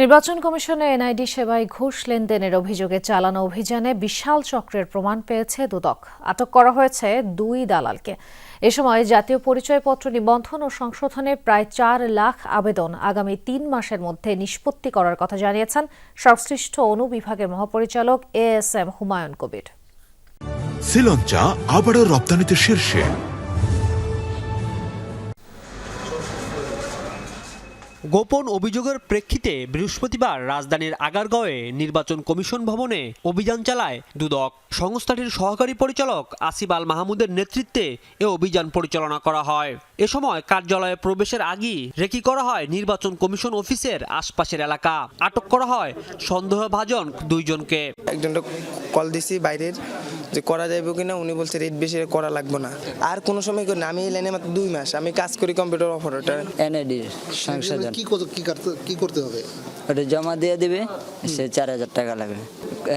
নির্বাচন কমিশনে এনআইডি সেবায় ঘুষ লেনদেনের অভিযোগে চালানো অভিযানে বিশাল চক্রের প্রমাণ পেয়েছে দুদক। আটক করা হয়েছে দুই দালালকে। এ সময় জাতীয় পরিচয়পত্র নিবন্ধন ও সংশোধনে প্রায় চার লাখ আবেদন আগামী তিন মাসের মধ্যে নিষ্পত্তি করার কথা জানিয়েছেন সংশ্লিষ্ট অনুবিভাগের মহাপরিচালক A S M Humayun Kabir. Sri Lanka আবারও রপ্তানিতে শীর্ষে। গোপন অভিযোগের প্রেক্ষিতে বৃহস্পতিবার রাজধানীর আগারগাঁওয়ে নির্বাচন কমিশন ভবনে অভিযান চালায় দুদক। সংস্থাটির সহকারী পরিচালক আসিফ আল মাহমুদের নেতৃত্বে এ অভিযান পরিচালনা করা হয়। এ সময় কার্যালয়ে প্রবেশের আগেই রেকি করা হয় নির্বাচন কমিশন অফিসের আশপাশের এলাকা। আটক করা হয় সন্দেহভাজন দুইজনকে। একজনটা কল দিছি বাইরের। যে করা যাবে কিনা উনি বলছে রেট বেশি করা লাগবে না। আর কোনো সময় করি না আমি এই লাইনে মাত্র দুই মাস আমি কাজ করি কম্পিউটার অপারেটর এনআইডি সংশোধন। কি করতে কি করতে কি করতে হবে? ওটা জমা দিয়ে দিবে সে চার হাজার টাকা লাগবে।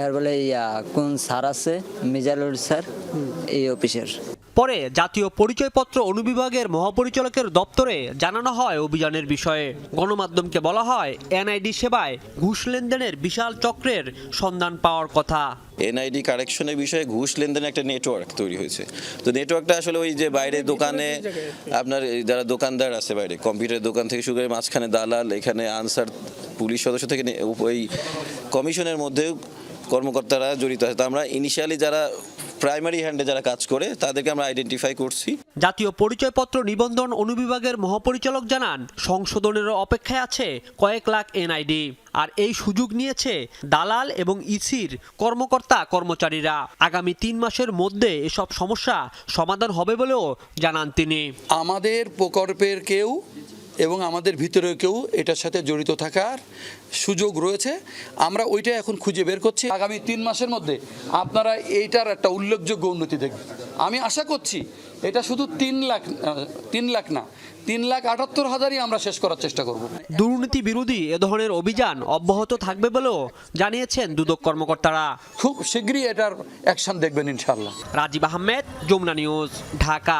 এর বলে ইয়া কোন স্যার আছে? মিজালুর স্যার এই অফিসের পরে জাতীয় পরিচয়পত্র অনুবিভাগের মহাপরিচালকের দপ্তরে জানানো হয় অভিযানের বিষয়ে। গণমাধ্যমকে বলা হয়, এনআইডি সেবায় ঘুষ লেনদেনের বিশাল চক্রের সন্ধান পাওয়ার কথা। এনআইডি কারেকশনের বিষয়ে ঘুষ লেনদেনের একটা নেটওয়ার্ক তৈরি হয়েছে। তো নেটওয়ার্কটা আসলে ওই যে বাইরে দোকানে আপনার যারা দোকানদার আছে বাইরে কম্পিউটার দোকান থেকে শুরু করে মাঝখানে দালাল, এখানে আনসার, পুলিশ সদস্য থেকে ওই কমিশনের মধ্যেও কর্মকর্তারা জড়িত আছে। তো আমরা ইনিশিয়ালি যারা প্রাইমারি হ্যান্ডে যারা কাজ করে তাদেরকে আমরা আইডেন্টিফাই করছি। জাতীয় পরিচয়পত্র নিবন্ধন অনুবিভাগের মহাপরিচালক জানান সংশোধনের অপেক্ষায় আছে কয়েক লাখ এনআইডি আর এই সুযোগ নিয়েছে দালাল এবং ইসির কর্মকর্তা কর্মচারীরা। আগামী তিন মাসের মধ্যে এসব সমস্যা সমাধান হবে বলেও জানান তিনি। আমাদের প্রকল্পের কেউ এবং আমাদের ভিতরে কেউ এটার সাথে জড়িত থাকার সুযোগ রয়েছে। আমরা ওইটা এখন খুঁজে বের করছি। আগামী তিন মাসের মধ্যে আপনারা এইটার একটা উল্লেখযোগ্য উন্নতি দেখবেন। আমি আশা করছি এটা শুধু তিন লাখ তিন লাখ না তিন লাখ আটাত্তর হাজারই আমরা শেষ করার চেষ্টা করব। দুর্নীতি বিরোধী এ ধরনের অভিযান অব্যাহত থাকবে বলেও জানিয়েছেন দুদক কর্মকর্তারা। খুব শীঘ্রই এটার অ্যাকশন দেখবেন ইনশাল্লাহ রাজীব আহমেদ যমুনা নিউজ ঢাকা।